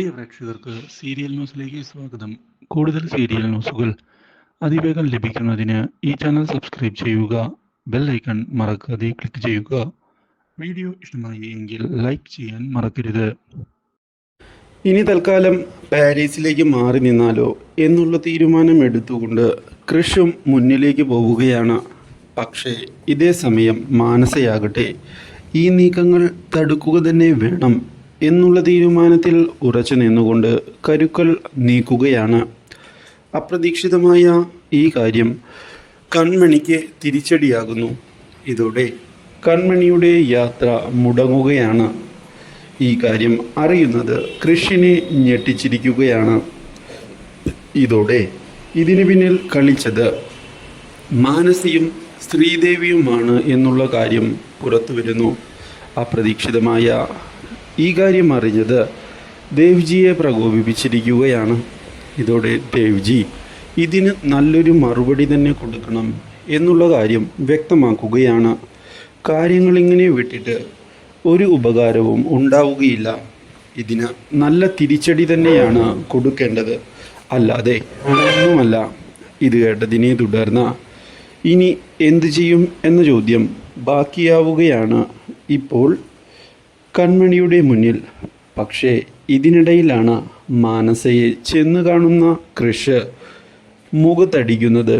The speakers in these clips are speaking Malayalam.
പ്രിയ പ്രേക്ഷകർക്ക് സീരിയൽ ന്യൂസിലേക്ക് സ്വാഗതം. കൂടുതൽ സീരിയൽ ന്യൂസുകൾ അതിവേഗം ലഭിക്കുന്നതിന് ഈ ചാനൽ സബ്സ്ക്രൈബ് ചെയ്യുക ബെൽ ഐക്കൺ മറക്കാതെ ക്ലിക്ക് ചെയ്യുക. വീഡിയോ ഇഷ്ടമായി എങ്കിൽ ലൈക്ക് ചെയ്യാൻ മറക്കരുത്. ഇനി തൽക്കാലം പാരീസിലേക്ക് മാറി നിന്നാലോ എന്നുള്ള തീരുമാനം എടുത്തുകൊണ്ട് കൃഷും മുന്നിലേക്ക് പോവുകയാണ്. പക്ഷേ ഇതേ സമയം മാനസയാകട്ടെ ഈ നീക്കങ്ങൾ തടുക്കുക തന്നെ വേണം എന്നുള്ള തീരുമാനത്തിൽ ഉറച്ചു നിന്നുകൊണ്ട് കരുക്കൾ നീക്കുകയാണ്. അപ്രതീക്ഷിതമായ ഈ കാര്യം കൺമണിക്ക് തിരിച്ചടിയാകുന്നു. ഇതോടെ കൺമണിയുടെ യാത്ര മുടങ്ങുകയാണ്. ഈ കാര്യം അറിയുന്നത് കൃഷിനെ ഞെട്ടിച്ചിരിക്കുകയാണ്. ഇതോടെ ഇതിനു പിന്നിൽ കളിച്ചത് മാനസിയും ശ്രീദേവിയുമാണ് എന്നുള്ള കാര്യം പുറത്തു വരുന്നു അപ്രതീക്ഷിതമായ ഈ കാര്യം അറിഞ്ഞത് ദേവ്ജിയെ പ്രകോപിപ്പിച്ചിരിക്കുകയാണ്. ഇതോടെ ദേവ്ജി ഇതിന് നല്ലൊരു മറുപടി തന്നെ കൊടുക്കണം എന്നുള്ള കാര്യം വ്യക്തമാക്കുകയാണ്. കാര്യങ്ങളിങ്ങനെ വിട്ടിട്ട് ഒരു ഉപകാരവും ഉണ്ടാവുകയില്ല. ഇതിന് നല്ല തിരിച്ചടി തന്നെയാണ് കൊടുക്കേണ്ടത്. അല്ലാതെ ഒന്നുമല്ല ഇത് കേട്ടതിനെ തുടർന്ന് ഇനി എന്തു ചെയ്യും എന്ന ചോദ്യം ബാക്കിയാവുകയാണ് ഇപ്പോൾ കൺമണിയുടെ മുന്നിൽ. പക്ഷേ ഇതിനിടയിലാണ് മാനസയെ ചെന്ന് കാണുന്ന കൃഷ് മുഖത്തടിക്കുന്നത്.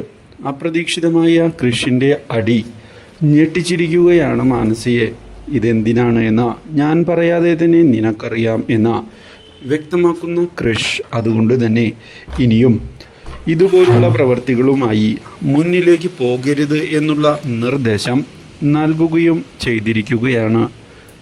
അപ്രതീക്ഷിതമായ കൃഷിന്റെ അടി ഞെട്ടിച്ചിരിക്കുകയാണ് മാനസയെ. ഇതെന്തിനാണ് എന്ന ഞാൻ പറയാതെ തന്നെ നിനക്കറിയാം എന്ന വ്യക്തമാക്കുന്ന കൃഷ് അതുകൊണ്ട് തന്നെ ഇനിയും ഇതുപോലുള്ള പ്രവർത്തികളുമായി മുന്നിലേക്ക് പോകരുത് എന്നുള്ള നിർദ്ദേശം നൽകുകയും ചെയ്തിരിക്കുകയാണ്